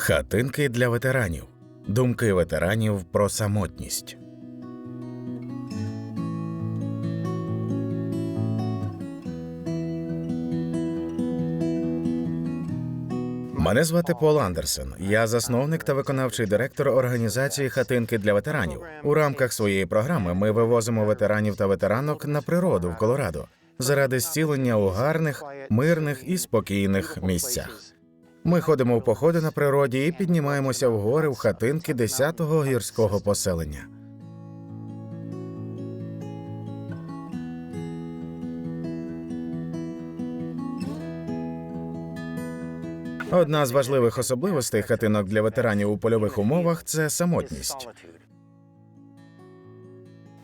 Хатинки для ветеранів. Думки ветеранів про самотність. Мене звати Пол Андерсен. Я засновник та виконавчий директор організації Хатинки для ветеранів. У рамках своєї програми ми вивозимо ветеранів та ветеранок на природу в Колорадо заради зцілення у гарних, мирних і спокійних місцях. Ми ходимо в походи на природі і піднімаємося в гори в хатинки 10-го гірського поселення. Одна з важливих особливостей хатинок для ветеранів у польових умовах це самотність.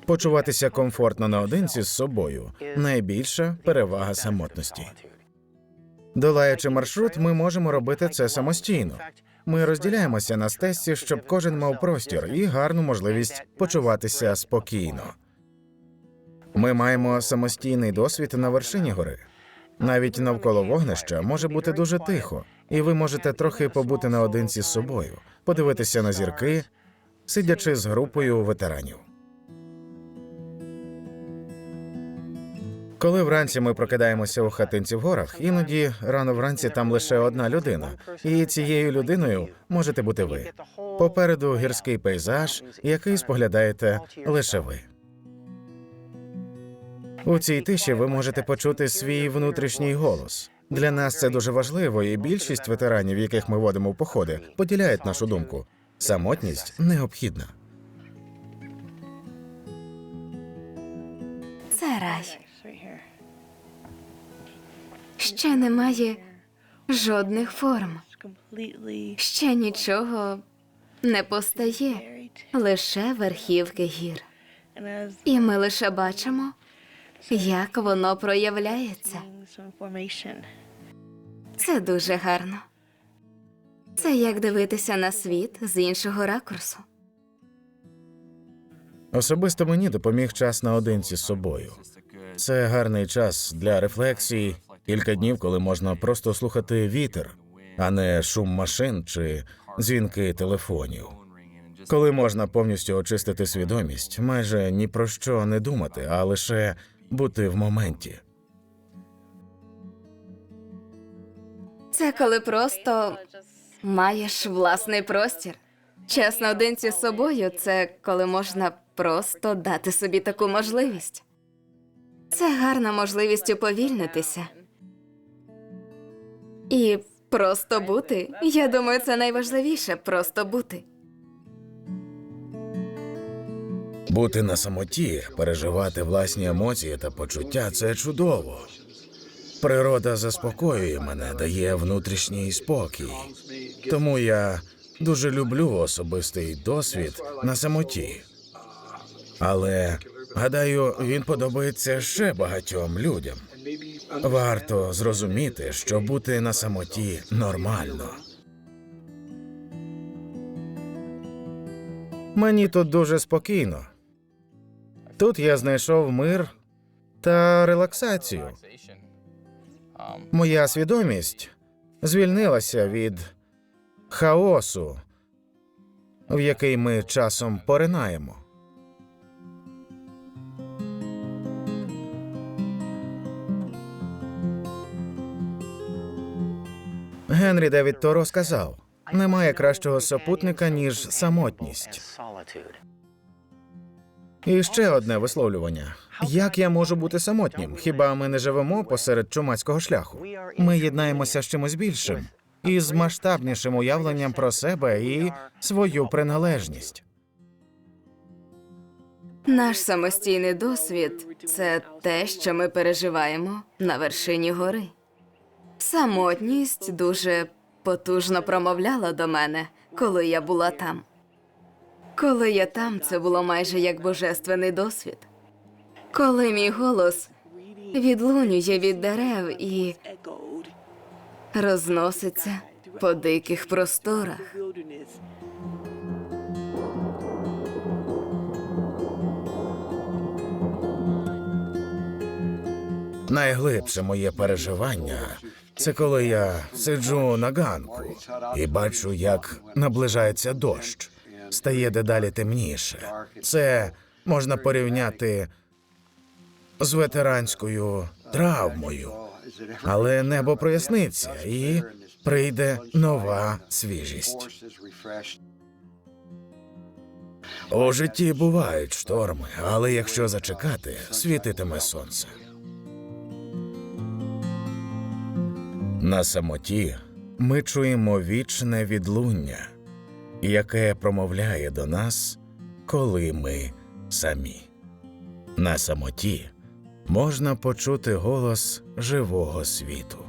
Почуватися комфортно наодинці з собою найбільша перевага самотності. Долаючи маршрут, ми можемо робити це самостійно. Ми розділяємося на стесці, щоб кожен мав простір і гарну можливість почуватися спокійно. Ми маємо самостійний досвід на вершині гори. Навіть навколо вогнища може бути дуже тихо, і ви можете трохи побути наодинці з собою, подивитися на зірки, сидячи з групою ветеранів. Коли вранці ми прокидаємося у хатинці в горах, іноді рано вранці там лише одна людина, і цією людиною можете бути ви. Попереду гірський пейзаж, який споглядаєте лише ви. У цій тиші ви можете почути свій внутрішній голос. Для нас це дуже важливо, і більшість ветеранів, яких ми водимо в походи, поділяють нашу думку. Самотність необхідна. Це рай. Ще немає жодних форм. Ще нічого не постає, лише верхівки гір. І ми лише бачимо, як воно проявляється. Це дуже гарно. Це як дивитися на світ з іншого ракурсу. Особисто мені допоміг час наодинці з собою. Це гарний час для рефлексії, кілька днів, коли можна просто слухати вітер, а не шум машин чи дзвінки телефонів. Коли можна повністю очистити свідомість, майже ні про що не думати, а лише бути в моменті. Це коли просто маєш власний простір. Час наодинці з собою це коли можна просто дати собі таку можливість. Це гарна можливість уповільнитися. І просто бути. Я думаю, це найважливіше просто бути. Бути на самоті, переживати власні емоції та почуття це чудово. Природа заспокоює мене, дає внутрішній спокій. Тому я дуже люблю особистий досвід на самоті. Але гадаю, він подобається ще багатьом людям. Варто зрозуміти, що бути на самоті нормально. Мені тут дуже спокійно. Тут я знайшов мир та релаксацію. Моя свідомість звільнилася від хаосу, в який ми часом поринаємо. Генрі Девід Торо сказав: немає кращого супутника, ніж самотність. І ще одне висловлювання: як я можу бути самотнім? Хіба ми не живемо посеред чумацького шляху? Ми єднаємося з чимось більшим і з масштабнішим уявленням про себе і свою приналежність. Наш самостійний досвід це те, що ми переживаємо на вершині гори. Самотність дуже потужно промовляла до мене, коли я була там. Коли я там, це було майже як божественний досвід. Коли мій голос відлунює від дерев і розноситься по диких просторах. Найглибше моє переживання Це коли я сиджу на ганку і бачу, як наближається дощ, стає дедалі темніше. Це можна порівняти з ветеранською травмою, але небо проясниться і прийде нова свіжість. У житті бувають шторми, але якщо зачекати, світитиме сонце. На самоті ми чуємо вічне відлуння, яке промовляє до нас, коли ми самі. На самоті можна почути голос живого світу.